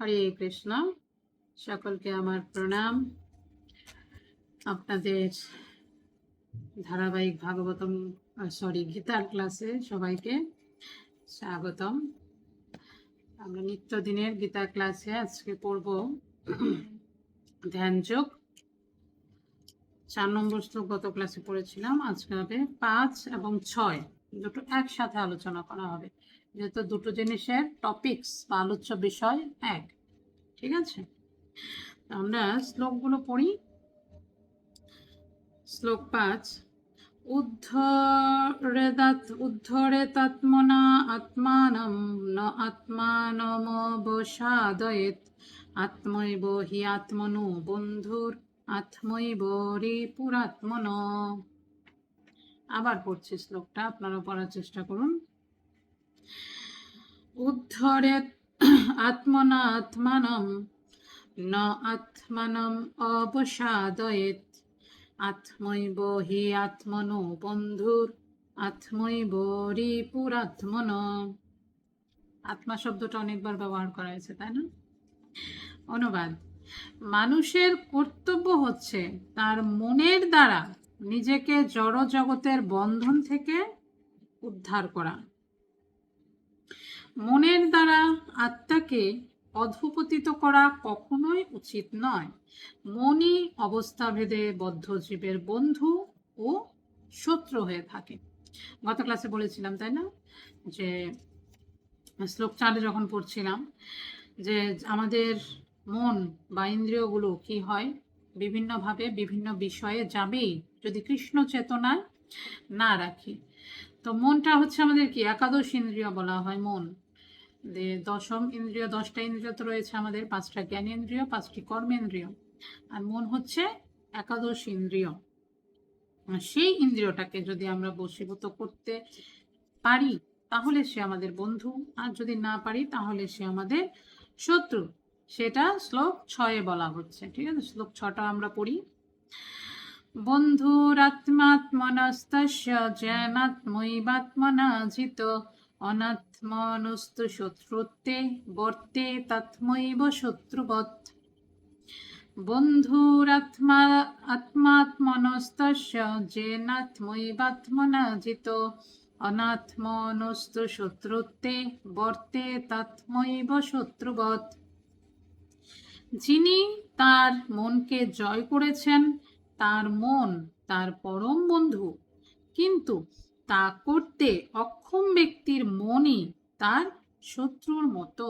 হরে কৃষ্ণ। সকলকে আমার প্রণাম। আপনাদের ধারাবাহিক ভাগবতম সরি গীতার ক্লাসে সবাইকে স্বাগতম। আমরা নিত্যদিনের গীতা ক্লাসে আজকে পড়ব ধ্যানযোগ চার নম্বর শ্লোক গত ক্লাসে পড়েছিলাম। আজকে হবে পাঁচ এবং ছয়। দুটো একসাথে আলোচনা করা হবে। যেহেতু দুটো জিনিসের টপিকস বা আলোচ্য বিষয় এক, ঠিক আছে? আমরা শ্লোকগুলো পড়ি। শ্লোক পাঁচ উদ্ধরেদাত উদ্ধরেতাত্মনা আত্মানম ন আত্মানমবসাদয়েত আত্মৈব হি আত্মনু বন্ধুর, আত্মৈব রিপুরাত্মন আবার পড়ছি শ্লোকটা আপনারা পড়ার চেষ্টা করুন। উদ্ধরেত আত্মনা আত্মানম ন আত্মানম অবসাদয়েত। আত্মৈব হি আত্মনো বন্ধুর আত্মই আত্মৈব রিপুরাত্মন আত্মা শব্দটা অনেকবার ব্যবহার করা হয়েছে, তাই না? অনুবাদ। মানুষের কর্তব্য হচ্ছে তার মনের দ্বারা নিজেকে জড় জগতের বন্ধন থেকে উদ্ধার করা। মনের দ্বারা আত্মাকে অধপতিত করা কখনোই উচিত নয়। মনই অবস্থাভেদে বদ্ধ জীবের বন্ধু ও শত্রু হয়ে থাকে। গত ক্লাসে বলেছিলাম, তাই না? যে শ্লোক চারে যখন পড়ছিলাম, যে আমাদের মন বা ইন্দ্রিয়গুলো কি হয়? বিভিন্নভাবে বিভিন্ন বিষয়ে যাবেই। যদি কৃষ্ণ চেতনায় না রাখি, তো মনটা হচ্ছে আমাদের কি? একাদশ ইন্দ্রিয় বলা হয় মন। যে দশম ইন্দ্রিয়, দশটা ইন্দ্রিয় তো রয়েছে আমাদের, পাঁচটা জ্ঞানেন্দ্রিয় পাঁচটি কর্মেন্দ্রিয় আর মন হচ্ছে একাদশ ইন্দ্রিয়। সেই ইন্দ্রিয়টাকে যদি আমরা বশীভূত করতে পারি, তাহলে সে আমাদের বন্ধু। আর যদি না পারি, তাহলে সে আমাদের শত্রু। সেটা শ্লোক ছয়ে বলা হচ্ছে, ঠিক আছে? শ্লোক ছটা আমরা পড়ি। বন্ধুরাত্মাত্মনস্তস্য জ্ঞানাত্মৈবাত্মনা জিত অনাত্মনস্তু শত্রুত্বে বর্তে তৎমৈব শত্রুবৎ। বন্ধুরাত্মা, আত্মাত্মনস্তস্য জেনাত্মৈবাত্মনা জিত অনাত্মনস্তু শত্রুত্বে বর্তে তৎমৈব শত্রুবৎ। যিনি তার মনকে জয় করেছেন, তার মন তার পরম বন্ধু। কিন্তু তা করতে অক্ষম ব্যক্তির মনই তার শত্রুর মতো।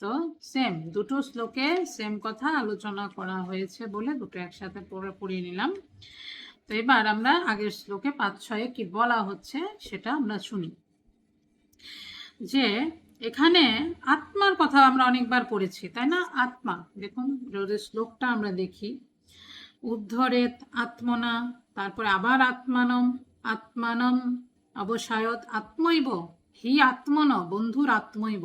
তো সেম দুটো শ্লোকে সেম কথা আলোচনা করা হয়েছে বলে দুটো একসাথে পড়ে, পড়িয়ে নিলাম। তো এবার আমরা আগের শ্লোকে পাঁচ ছয়ে কি বলা হচ্ছে সেটা আমরা শুনি। যে এখানে আত্মার কথা আমরা অনেকবার পড়েছি, তাই না? আত্মা। দেখুন যদি শ্লোকটা আমরা দেখি। উদ্ধরেত আত্মনা, তারপরে আবার আত্মানম আত্মানম অবসায়ত আত্মৈব, হি আত্মন, বন্ধুর আত্মৈব,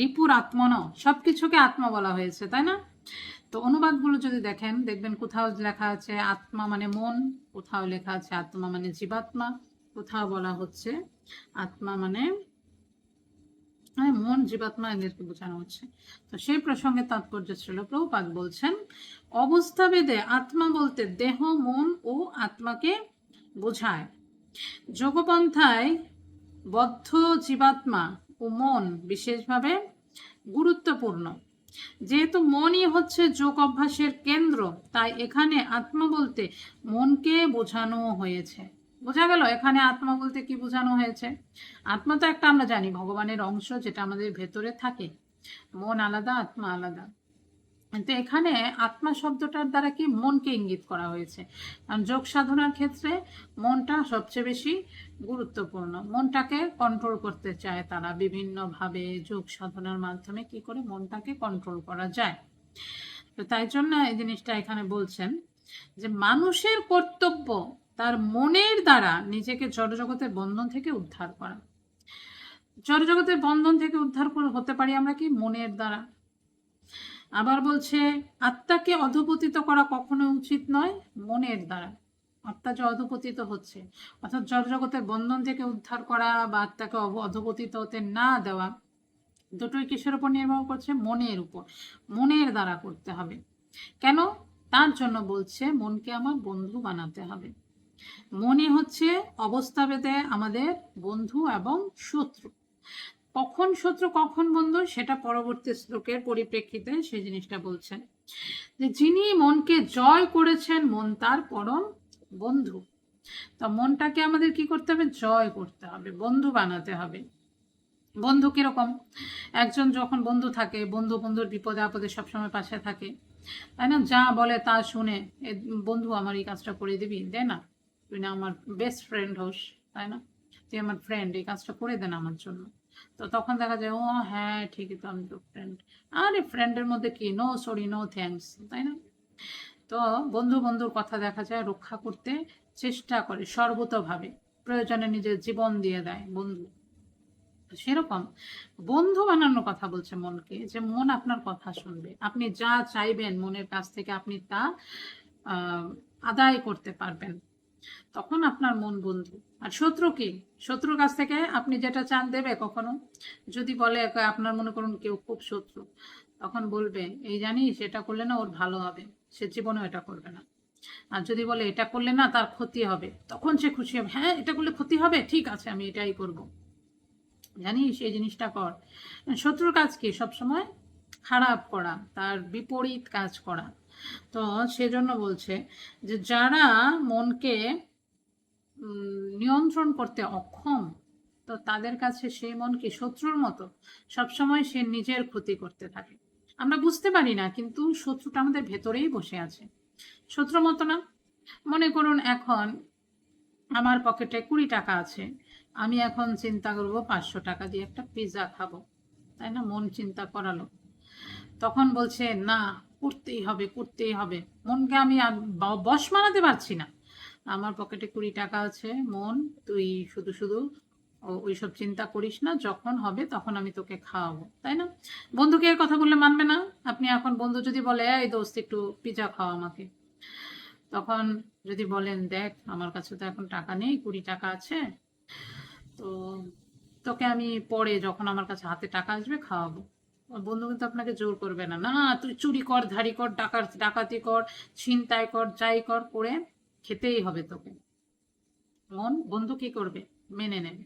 রিপুর আত্মন সব কিছুকে আত্মা বলা হয়েছে, তাই না? তো অনুবাদগুলো যদি দেখেন, দেখবেন কোথাও লেখা আছে আত্মা মানে মন, কোথাও লেখা আছে আত্মা মানে জীবাত্মা, কোথাও বলা হচ্ছে আত্মা মানে মানে মন, জীবাত্মা এদেরকে বোঝানো হচ্ছে। তো সেই প্রসঙ্গে তাৎপর্য ছিল, প্রভুপাদ বলছেন অবস্থাভেদে আত্মা বলতে দেহ, মন ও আত্মাকে বোঝায়। যোগপন্থায় বদ্ধ জীবাত্মা ও মন বিশেষভাবে গুরুত্বপূর্ণ। যেহেতু মনই হচ্ছে যোগ অভ্যাসের কেন্দ্র, তাই এখানে আত্মা বলতে মনকে বোঝানো হয়েছে। বোঝা গেল এখানে আত্মা বলতে কি বোঝানো হয়েছে? আত্মা তো একটা আমরা জানি, ভগবানের অংশ যেটা আমাদের ভেতরে থাকে। মন আলাদা, আত্মা আলাদা। কিন্তু এখানে আত্মা শব্দটার দ্বারা কি মনকে ইঙ্গিত করা হয়েছে? কারণ যোগ সাধনার ক্ষেত্রে মনটা সবচেয়ে বেশি গুরুত্বপূর্ণ। মনটাকে কন্ট্রোল করতে চায় তারা বিভিন্নভাবে যোগ সাধনার মাধ্যমে কি করে মনটাকে কন্ট্রোল করা যায়। তো তাই জন্য এই জিনিসটা এখানে বলছেন যে মানুষের কর্তব্য তার মনের দ্বারা নিজেকে জড়জগতের বন্ধন থেকে উদ্ধার করা। জড়জগতের বন্ধন থেকে উদ্ধার হতে পারি আমরা কি? মনের দ্বারা। আবার বলছে, আত্মাকে অধপতিত করা কখনো উচিত নয়, মনের দ্বারা। আত্মা যে অধপতিত হচ্ছে, অর্থাৎ জড়জগতের বন্ধন থেকে উদ্ধার করা বা আত্মাকে অধপতিত হতে না দেওয়া, দুটোই কিসের উপর নির্ভর করছে? মনের উপর। মনের দ্বারা করতে হবে। কেন? তার জন্য বলছে, মনকে আমার বন্ধু বানাতে হবে। মনে হচ্ছে অবস্থাভেদে আমাদের বন্ধু এবং শত্রু। কখন শত্রু, কখন বন্ধু, সেটা পরবর্তী শ্লোকের পরিপ্রেক্ষিতে সেই জিনিসটা বলছেন যে যিনি মনকে জয় করেছেন, মন তার পরম বন্ধু। তো মনটাকে আমাদের কি করতে হবে? জয় করতে হবে, বন্ধু বানাতে হবে। বন্ধু কীরকম? একজন যখন বন্ধু থাকে, বন্ধু বন্ধুর বিপদে আপদে সবসময় পাশে থাকে। তাই না? যা বলে তা শুনে বন্ধু, আমার এই কাজটা করে দিবি? দে না। তুই না আমার বেস্ট ফ্রেন্ড হোস, তাই না? তুই আমার ফ্রেন্ড এই কাজটা করে দে না আমার জন্য। তো তখন দেখা যায়, ও হ্যাঁ ঠিকই তো, আমি তো ফ্রেন্ড আরে ফ্রেন্ডের মধ্যে কি? নো সরি নো থ্যাঙ্কস তাই না? তো বন্ধু বন্ধুর কথা দেখা যায়, রক্ষা করতে চেষ্টা করে সর্বতভাবে। প্রয়োজনে নিজের জীবন দিয়ে দেয় বন্ধু। সেরকম বন্ধু বানানোর কথা বলছে মনকে, যে মন আপনার কথা শুনবে। আপনি যা চাইবেন মনের কাছ থেকে, আপনি তা আদায় করতে পারবেন। তখন আপনার মন বন্ধু। আর শত্রু কি? শত্রুর কাছ থেকে আপনি যেটা চান দেবে কখনো? যদি বলে আপনার মনে করুন কেউ খুব শত্রু, তখন বলবে, এই জানিস এটা করলে না ওর ভালো হবে। সে জীবনেও এটা করবে না। আর যদি বলে, এটা করলে না তার ক্ষতি হবে, তখন সে খুশি হবে হ্যাঁ এটা করলে ক্ষতি হবে? ঠিক আছে, আমি এটাই করব। জানিস, এই জিনিসটা কর। শত্রুর কাজ কি? সবসময় খারাপ করা, তার বিপরীত কাজ করা। তো সেজন্য বলছে যে যারা মনকে নিয়ন্ত্রণ করতে অক্ষম, তো তাদের কাছে সেই মন কি শত্রুর মতো? সবসময় সে নিজের ক্ষতি করতে থাকে। আমরা বুঝতে পারি না, কিন্তু শত্রুটা আমাদের ভেতরেই বসে আছে। শত্রুর মতো না। মনে করুন এখন আমার পকেটে কুড়ি টাকা আছে, আমি এখন চিন্তা করব পাঁচশো টাকা দিয়ে একটা পিৎজা খাব। তাই না? মন চিন্তা করালো। তখন বলছে, না করতেই হবে করতেই হবে। মনকে আমি আর ব- বশ মানাতে পারছি না। আমার পকেটে কুড়ি টাকা আছে, মন, তুই শুধু শুধু ওইসব চিন্তা করিস না, যখন হবে তখন আমি তোকে খাওয়াবো, তাই না? বন্ধুকে এর কথা বললে মানবে না? আপনি এখন বন্ধু যদি বলে, এই দোস্ত, একটু পিজা খাওয়া আমাকে। তখন যদি বলেন, দেখ, আমার কাছে তো এখন টাকা নেই, কুড়ি টাকা আছে, তো তোকে আমি পরে যখন আমার কাছে হাতে টাকা আসবে, খাওয়াবো। বন্ধু কিন্তু আপনাকে জোর করবে না। না, তুই চুরি কর ধারি কর, ডাকাত, ডাকাতি কর, ছিনতাই কর, যাই কর, করে খেতেই হবে তোকে। মন বন্ধু কি করবে? মেনে নেবে।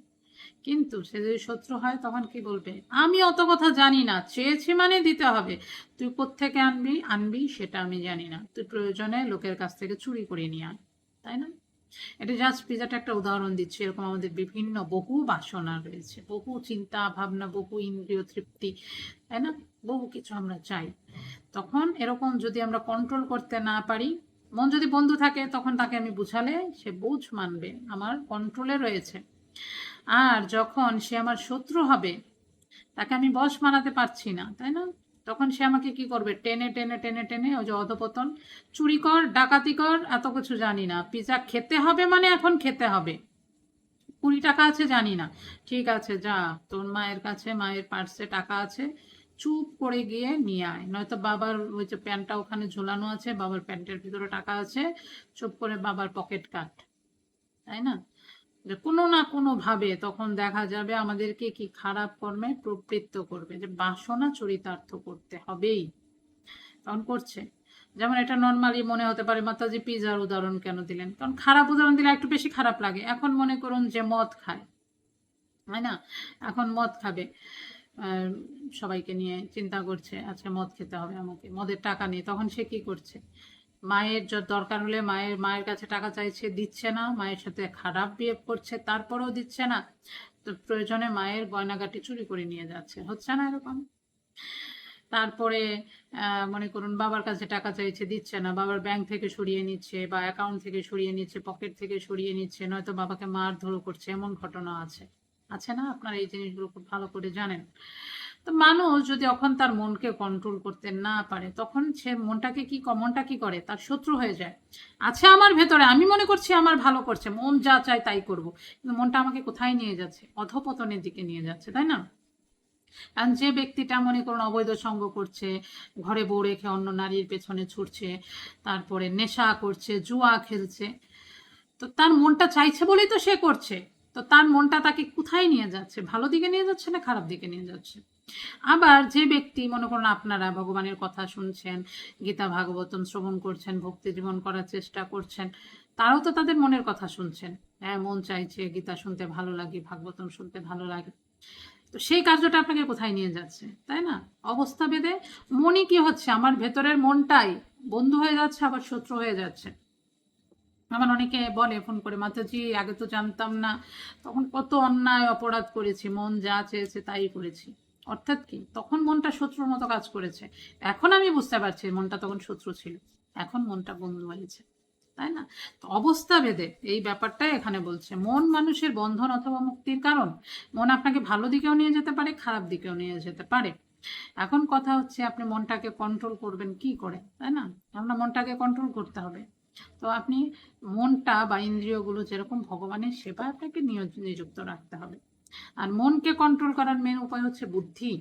কিন্তু সে যদি শত্রু হয়, তখন কি বলবে? আমি অত কথা জানি না, চেয়েছি মানে দিতে হবে। তুই কোত্থেকে আনবি? আনবি, সেটা আমি জানি না। তুই প্রয়োজনে লোকের কাছ থেকে চুরি করে নিয়ে আন তাই না? এটা জাস্ট পিজাটা একটা উদাহরণ দিচ্ছি, এরকম আমাদের বিভিন্ন বহু বাসনা রয়েছে, বহু চিন্তা ভাবনা, বহু ইন্দ্রিয় তৃপ্তি, তাই না? বহু কিছু আমরা চাই। তখন এরকম যদি আমরা কন্ট্রোল করতে না পারি, মন যদি বন্ধু থাকে, তখন তাকে আমি বুঝালে সে বুঝ মানবে, আমার কন্ট্রোলে রয়েছে। আর যখন সে আমার শত্রু হবে, তাকে আমি বশ মানাতে পারছি না, তাই না? তখন সে আমাকে কি করবে? টেনে টেনে টেনে টেনে ওই যে অধপতন, চুরি কর, ডাকাতি কর, এত কিছু জানি না। পিজা খেতে হবে মানে এখন খেতে হবে। কুড়ি টাকা আছে জানি না। ঠিক আছে, যা, তোর মায়ের কাছে, মায়ের পার্সে টাকা আছে, চুপ করে গিয়ে নিয়ে আয়। নয়তো বাবার ওই যে প্যান্টটা ওখানে ঝোলানো আছে, বাবার প্যান্টের ভিতরে টাকা আছে, চুপ করে বাবার পকেট কাট। তাই না? কোনো না কোনো ভাবে তখন দেখা যাবে আমাদেরকে কি খারাপ কর্মে প্রবৃত্ত করবে, যে বাসনা চরিতার্থ করতে হবেই। তখন করছে। যেমন এটা নর্মালি মনে হতে পারে, মাতাজি পিজার উদাহরণ কেন দিলেন? কারণ খারাপ উদাহরণ দিলে একটু বেশি খারাপ লাগে। এখন মনে করুন যে মদ খায়, তাই না? এখন মদ খাবে। সবাইকে নিয়ে চিন্তা করছে আচ্ছা মদ খেতে হবে আমাকে, মদের টাকা নেই তখন সে কি করছে? মায়ের দরকার হলে মায়ের মায়ের কাছে টাকা চাইছে, দিচ্ছে না। মায়ের সাথে খারাপ বিহেভ করছে, তারপরেও দিচ্ছে না। তো প্রয়োজনে মায়ের গয়নাগাটি চুরি করে নিয়ে যাচ্ছে। হচ্ছে না এরকম? তারপরে মনে করুন বাবার কাছে টাকা চাইছে, দিচ্ছে না। বাবার ব্যাংক থেকে সরিয়ে নিচ্ছে বা অ্যাকাউন্ট থেকে সরিয়ে নিচ্ছে, পকেট থেকে সরিয়ে নিচ্ছে, নয়তো বাবাকে মার ধরো করছে, এমন ঘটনা আছে। আছে না? আপনারা এই জিনিসগুলো খুব ভালো করে জানেন। তো মানুষ যদি এখন তার মনকে কন্ট্রোল করতে না পারে, তখন সে মনটাকে কি মনটা কি করে? তার শত্রু হয়ে যায়। আছে আমার ভেতরে, আমি মনে করছি আমার ভালো করছে, মন যা চায় তাই করব। কিন্তু মনটা আমাকে কোথায় নিয়ে যাচ্ছে? অধপতনের দিকে নিয়ে যাচ্ছে, তাই না? কারণ যে ব্যক্তিটা মনে করুন অবৈধ সঙ্গ করছে, ঘরে বউ রেখে অন্য নারীর পেছনে ছুটছে, তারপরে নেশা করছে, জুয়া খেলছে, তো তার মনটা চাইছে বলেই তো সে করছে। তো তার মনটা তাকে কোথায় নিয়ে যাচ্ছে? ভালো দিকে নিয়ে যাচ্ছে না খারাপ দিকে নিয়ে যাচ্ছে? আবার যে ব্যক্তি, মনে করুন আপনারা ভগবানের কথা শুনছেন, গীতা, ভাগবতম শ্রবণ করছেন, ভক্তি জীবন করার চেষ্টা করছেন, তারাও তো তাদের মনের কথা শুনছেন। হ্যাঁ মন চাইছে গীতা শুনতে ভালো লাগে, ভাগবতম শুনতে ভালো লাগে। তো সেই কার্যটা আপনাকে কোথায় নিয়ে যাচ্ছে? তাই না? অবস্থা ভেদে মনই কি হচ্ছে? আমার ভেতরের মনটাই বন্ধু হয়ে যাচ্ছে, আবার শত্রু হয়ে যাচ্ছে। আমার অনেকে বলে, ফোন করে, মাতাজি, আগে তো জানতাম না। তখন কত অন্যায় অপরাধ করেছি, মন যা চেয়েছে তাই করেছি। অর্থাৎ কি? তখন মনটা শত্রুর মতো কাজ করেছে। এখন আমি বুঝতে পারছি মনটা তখন শত্রু ছিল। এখন মনটা বন্ধু হয়েছে, তাই না? তো অবস্থা ভেদে এই ব্যাপারটাই এখানে বলছে। মন মানুষের বন্ধন অথবা মুক্তির কারণ। মন আপনাকে ভালো দিকেও নিয়ে যেতে পারে, খারাপ দিকেও নিয়ে যেতে পারে। এখন কথা হচ্ছে, আপনি মনটাকে কন্ট্রোল করবেন কি করে, তাই না? আপনার মনটাকে কন্ট্রোল করতে হবে। তো আপনি মনটা বা ইন্দ্রিয়গুলো যেরকম ভগবানের সেবা আপনাকে নিযুক্ত রাখতে হবে। আর মনকে কন্ট্রোল করার মেন উপায় হচ্ছে বুদ্ধি।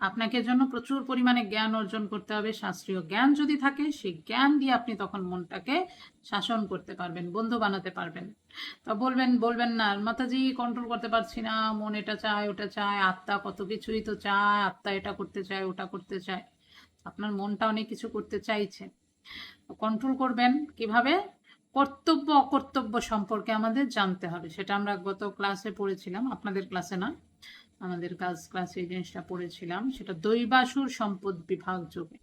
আপনাকে জন্য প্রচুর পরিমাণে জ্ঞান অর্জন করতে হবে। শাস্ত্রীয় জ্ঞান যদি থাকে, সেই জ্ঞান দিয়ে আপনি তখন মনটাকে শাসন করতে পারবেন, বন্ধু বানাতে পারবেন। তা বলবেন বলবেন না মাতাজি কন্ট্রোল করতে পারছি না। মন এটা চায়, ওটা চায়, আত্মা কত কিছুই তো চায়, আত্মা এটা করতে চায়, ওটা করতে চায়। আপনার মনটা অনেক কিছু করতে চাইছে। কন্ট্রোল করবেন কীভাবে? কর্তব্য, অকর্তব্য সম্পর্কে আমাদের জানতে হবে। সেটা আমরা গত ক্লাসে পড়েছিলাম, আপনাদের ক্লাসে না। আমাদের কাজ ক্লাসে এই জিনিসটা পড়েছিলাম। সেটা দৈবাসুর সম্পদ বিভাগ যোগে।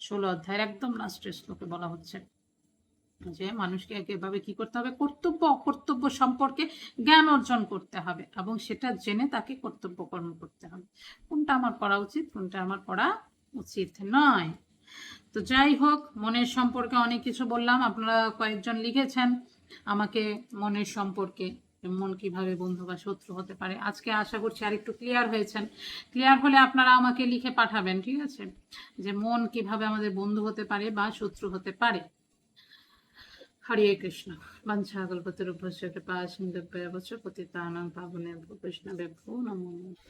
ষোলো অধ্যায়ের একদম লাস্টের শ্লোকে বলা হচ্ছে যে, মানুষকে এভাবে কি করতে হবে? কর্তব্য, অকর্তব্য সম্পর্কে জ্ঞান অর্জন করতে হবে এবং সেটা জেনে তাকে কর্তব্য কর্ম করতে হবে। কোনটা আমার করা উচিত, কোনটা আমার করা উচিত নয়। তো যাই হোক, মনের সম্পর্কে অনেক কিছু বললাম। আপনারা কয়েকজন লিখেছেন আমাকে মনের সম্পর্কে মন কীভাবে বন্ধু বা শত্রু হতে পারে। আজকে আশা করছি আর একটু ক্লিয়ার হয়েছেন। ক্লিয়ার হলে আপনারা আমাকে লিখে পাঠাবেন, ঠিক আছে? যে মন কীভাবে আমাদের বন্ধু হতে পারে বা শত্রু হতে পারে। হরে কৃষ্ণ। বাঞ্ছা কল্পতরুভ্যস্য কৃপা সিন্ধুভ্য পতিতানাং পাবনে কৃষ্ণ বেভ্যো নমো নমঃ।